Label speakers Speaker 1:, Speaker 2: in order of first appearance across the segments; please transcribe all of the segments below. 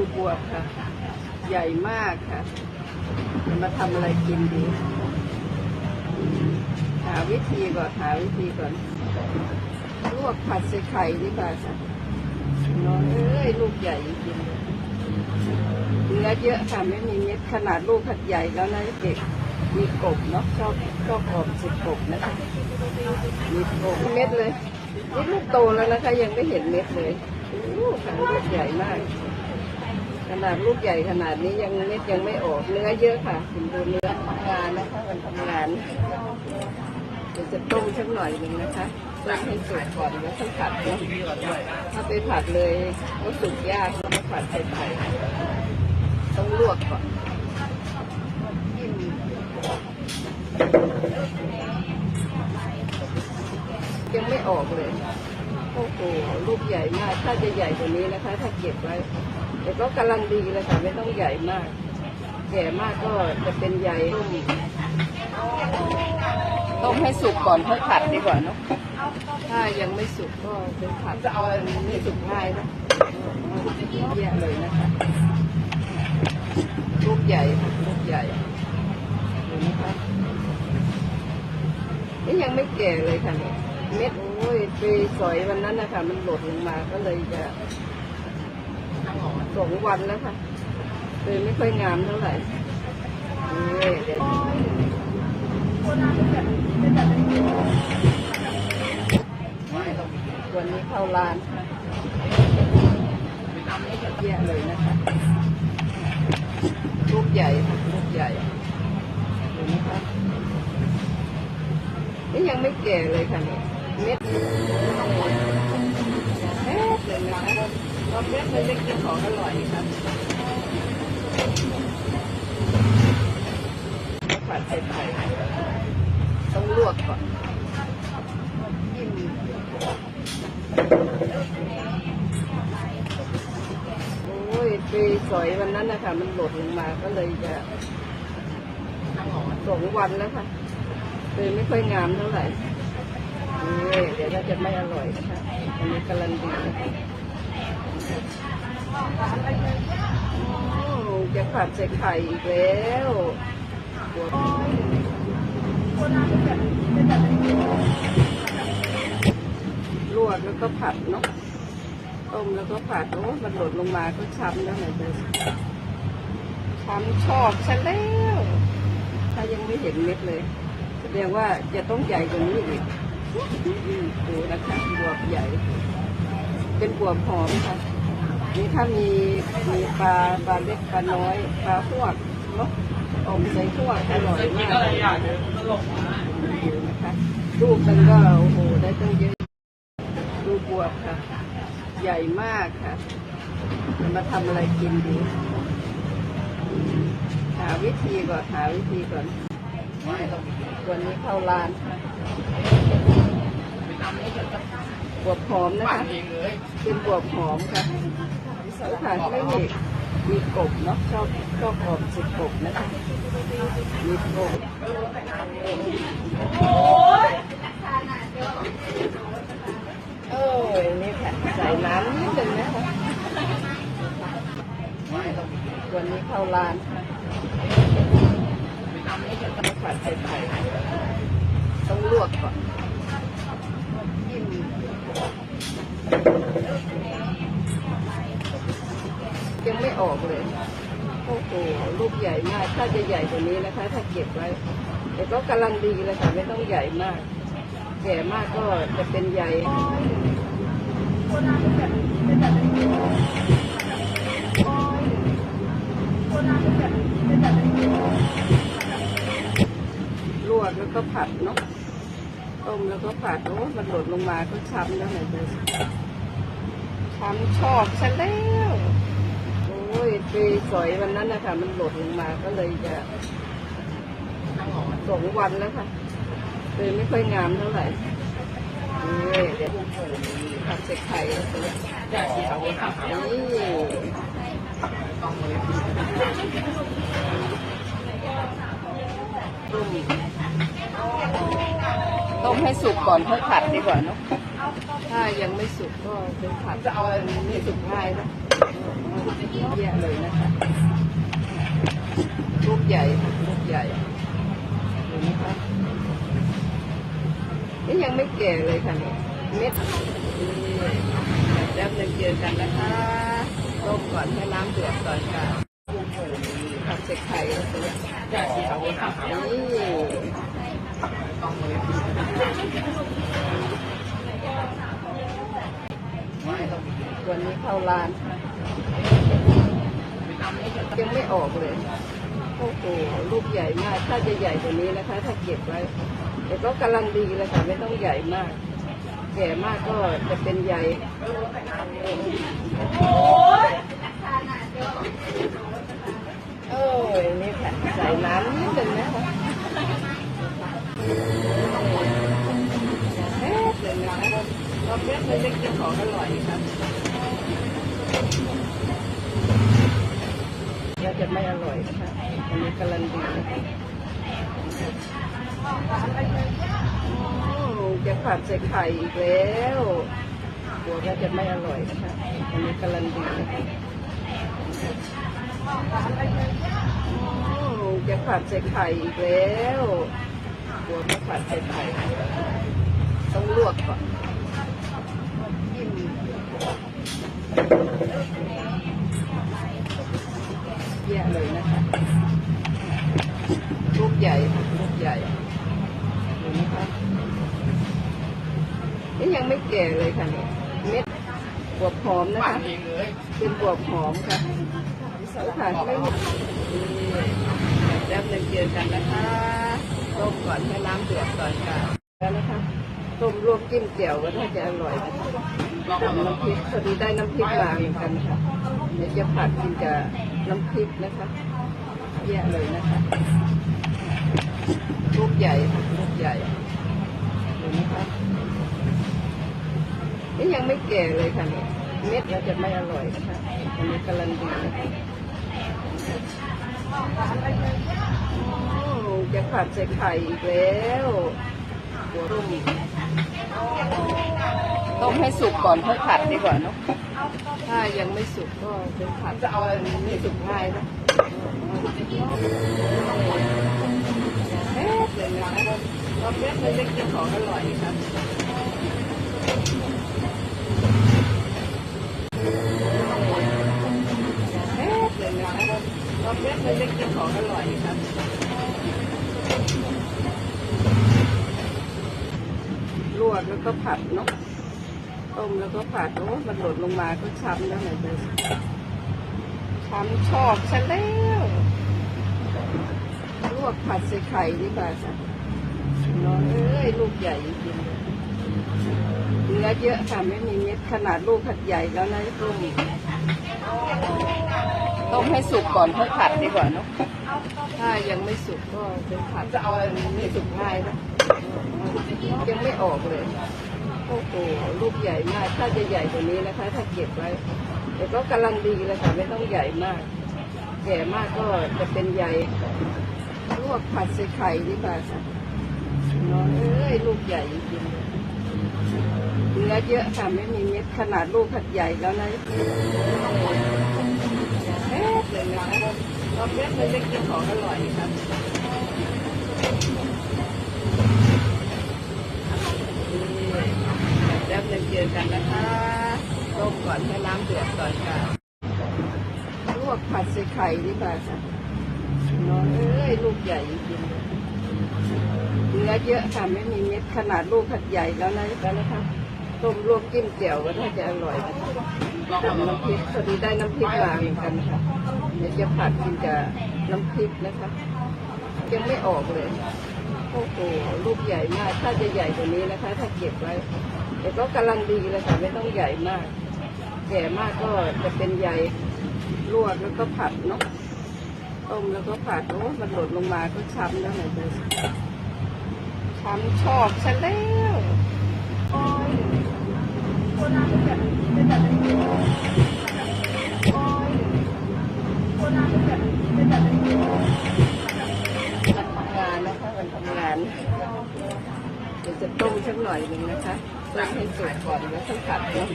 Speaker 1: ูบวบค่ะ ใหญ่มากค่ะจะมาทำอะไรกินดี หาวิธีก่อนหาวิธีก่อนลวกผัดใส่ไข่ดีกว่าค่ะน้องเอ้ยลูกใหญ่จริงเนื้อเยอะค่ะไม่มีเม็ดขนาดลูกผัดใหญ่แล้วนะเด็กมีกบเนาะชอบชอบหอมสิบกบนะคะมีกบเม็ดเลยนี่ลูกโตแล้วนะคะยังไม่เห็นเม็ดเลยลูกค่ะลูกใหญ่มาก ขนาดลูกใหญ่ขนาดนี้ยังเม็ดยังไม่ออกเนื้อเยอะค่ะคุณดูเนื้อทำงานนะคะมันทำงานเดี๋ยวจะต้มสักหน่อยหนึ่งนะคะต้มให้สุกก่อนแล้วค่อยผัดเนะถ้าไปผัดเลยก็สุกยากต้องผัดใส่ไข่ต้องลวกก่อนยังไม่ออกเลย โอ้โหลูกใหญ่มาก ถ้าจะใหญ่กว่านี้นะคะ ถ้าเก็บไว้ แต่ก็กำลังดีเลยค่ะ ไม่ต้องใหญ่มาก แก่มากก็จะเป็นใยต้มต้มให้สุกก่อนค่อยผัดดีกว่าเนาะ ถ้ายังไม่สุกก็เป็นผัดจะเอาไม่สุกง่ายนะแยะเลยนะคะลูกใหญ่ค่ะลูกใหญ่เห็นไหมคะนี่ยังไม่แก่เลยค่ะเนี่ยเม็ด อ้ยไปสอยวันนั้นนะคะมันหล่นลงมาก็เลยจะสองวันแล้วค่ะเลยไม่ค่อยงามเท่าไหร่นี่เดี๋ยววันนี้เข้าร้านแย่เลยนะคะลูกใหญ่ค่ะลูกใหญ่เห็นไหมคะนี่ยังไม่แก่เลยค่ะเนี่ย เม็ดแป๊บเลยนะคะรอบแรกเลยได้กินของอร่อยครับผัดใส่ไข่ต้องลวกก่อนจิ้มโอ้ยไปสอยวันนั้นนะคะมันหล่นลงมาก็เลยจะสองวันแล้วค่ะเลยไม่ค่อยงามเท่าไหร่ นี่เดี๋ยวเราจะไม่อร่อยนะคะอันนี้กำลังดีนะคะอืมจะผัดใส่ไข่อีกแล้วลวกแล้วก็ผัดเนาะต้มแล้วก็ผัดโอ้มันหล่นลงมาก็ช้ำแล้วไงเธอช้ำชอบฉันแล้วถ้ายังไม่เห็นเม็ดเลย แสดงว่าจะต้องใหญ่กว่านี้อีก ดูนะคะบวบใหญ่ เป็นบวบหอมค่ะ นี่ถ้ามีมีปลาปลาเล็กปลาน้อยปลาพวกเนาะอมใส่พวกอร่อยมากดูนะคะลูกมันก็โอ้โหได้ตั้งเยอะดูบวบค่ะ ใหญ่มากค่ะจะมาทำอะไรกินดีหาวิธีก่อนหาวิธีก่อนวันนี้เข้าร้าน บวบหอมนะคะ เป็นบวบหอมค่ะสถานไม่มีมีกบเนาะชอบชอบหอมสิกบนะคะมีกบโอ้ยนี่ค่ะใส่น้ำนิดนึงนะคะวันนี้เข้าร้านผัดใส่ไข่ต้องลวกก่อนจิ้ม ยังไม่ออกเลย โอ้โหลูกใหญ่มาก ถ้าจะใหญ่กว่านี้นะคะ ถ้าเก็บไว้ แต่ก็กำลังดีเลยค่ะ ไม่ต้องใหญ่มาก แก่มากก็จะเป็นใยลวกแล้วก็ผัดเนาะ ต้มแล้วก็ผัดโอ้มันหล่นลงมาก็ช้ำแล้วไงเธอช้ำชอบฉันแล้วโอ้ยไปสอยวันนั้นนะคะมันหล่นลงมาก็เลยจะสองวันแล้วค่ะเลยไม่ค่อยงามเท่าไหร่นี่เดี๋ยวผัดใส่ไข่นี่ต้ม ให้สุกก่อนค่อยผัดดีกว่าเนาะถ้ายังไม่สุกก็เป็นผัดจะเอาไม่สุกง่ายนะแยะเลยนะคะลูกใหญ่ค่ะลูกใหญ่เห็นไหมคะนี่ยังไม่แก่เลยค่ะเนี่ยเม็ดนี่แป๊บนึงเจอกันนะคะต้มก่อนให้น้ำเดือดก่อนค่ะทำเสร็จไข่นี่ วันนี้เข้าร้าน ยังไม่ออกเลย โอ้โหลูกใหญ่มาก ถ้าจะใหญ่กว่านี้นะคะ ถ้าเก็บไว้ แต่ก็กำลังดีเลยค่ะไม่ต้องใหญ่มาก แก่มากก็จะเป็นใหญ่โอ้ยนี่ค่ะ ใส่น้ำนิด รอแป๊บนึงจะกินของอร่อยครับเดี๋ยวจะไม่อร่อยนะคะอันนี้กำลังดีจะผัดใส่ไข่อีกแล้วกลัวว่าจะไม่อร่อยนะคะอันนี้กำลังดีจะผัดใส่ไข่อีกแล้วกลัวว่าผัดใส่ไข่ต้องลวกก่อนจิ้ม แยะเลยนะคะ ลูกใหญ่ค่ะลูกใหญ่เห็นไหมคะนี่ยังไม่แก่เลยค่ะเนี่ยเม็ดบวบหอ มนะคะเป็นบวบหอมค่ะค่ะไม่หมดนี่แป๊บนึงเจอกันนะคะต้มก่อนให้น้ำเดือดก่อนค่ะแล้วนะคะต้มรวมจิ้มเจียวก็ถ้าจะอร่อยนะคะทำน้ำพริกพอดีได้น้ำพริกมาเหมือนกันค่ะเดี๋ยวจะผัดกินกับน้ำพริกนะคะแยะเลยนะคะลูกใหญ่ค่ะลูกใหญ่เห็นไหมคะนี่ยังไม่แก่เลยค่ะเนี่ย เม็ดเราจะไม่อร่อยนะคะอันนี้กำลังดีนะคะอืมจะผัดใส่ไข่อีกแล้วหัวต้มต้มให้สุกก่อนค่อยผัดดีกว่าเนาะถ้ายังไม่สุกก็เป็นผัดจะเอาไม่สุกง่ายนะแป๊บเลยนะคะรอแป๊บเลยจะกินของอร่อยครับ แล้วก็ผัดเนาะต้มแล้วก็ผัดโอ้มันหล่นลงมาก็ช้ำแล้วไหนดูช้ำชอบฉันแล้วลวกผัดใส่ไข่ดีกว่าค่ะน้อยเอ้ยลูกใหญ่จริงเนื้อเยอะค่ะไม่มีเม็ดขนาดลูกผัดใหญ่แล้วนะต้มต้มให้สุกก่อนค่อยผัดดีกว่าเนาะ ถ้ายังไม่สุกก็เป็นผัดจะเอาไม่สุกง่ายนะยังไม่ออกเลยโอ้โหลูกใหญ่มาก ถ้าจะใหญ่กว่านี้นะคะ ถ้าเก็บไว้แต่ก็กำลังดีเลยค่ะไม่ต้องใหญ่มากแก่มากก็จะเป็นใหญ่ลวกผัดใส่ไข่ดีกว่าค่ะน้อยเอ้ยลูกใหญ่จริงๆเนื้อเยอะค่ะไม่มีเม็ดขนาดลูกผัดใหญ่แล้วนะแป๊บเลยนะคะ เรอแป๊บเลยจะกินของอร่อยครับนี่แป๊บนึงเจอกันนะคะต้มก่อนให้น้ำเดือดก่อนค่ะลวกผัดใส่ไข่ดีกว่าค่ะน้อยเอ้ยลูกใหญ่จริงเนื้อเยอะค่ะไม่มีเม็ดขนาดลูกผัดใหญ่แล้วนะแล้วนะคะต้มลวกจิ้มเจียวก็ถ้าจะอร่อยนะคะทำน้ำพริกพอดีได้น้ำพริกมาเหมือนกันค่ะ เดี๋ยวจะผัดกินกับน้ำพริกนะคะยังไม่ออกเลยโอ้โหลูกใหญ่มาก ถ้าจะใหญ่กว่านี้นะคะ ถ้าเก็บไว้แต่ก็กำลังดีเลยค่ะไม่ต้องใหญ่มากแก่มากก็จะเป็นใหญ่ลวกแล้วก็ผัดเนาะต้มแล้วก็ผัดโอ้มันหล่นลงมาก็ช้ำแล้วไหนดูช้ำชอบฉันแล้วโอ้ยโอ้ย ทำงานนะคะวันทำงานเดี๋ยวจะต้มสักหน่อยหนึ่งนะคะต้มให้สุกก่อนแล้วค่อยผัดเนาะ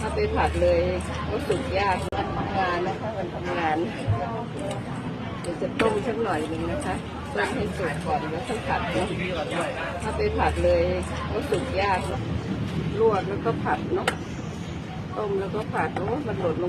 Speaker 1: ถ้าไปผัดเลยก็สุกยากวันทำงานนะคะกันทำงานเดี๋ยวจะต้มสักหน่อยหนึ่งนะคะต้มให้สุกก่อนแล้วค่อยผัดเนาะถ้าไปผัดเลยก็สุกยากลวกแล้วก็ผัดเนาะต้มแล้วก็ผัดโอ้มันหล่นลง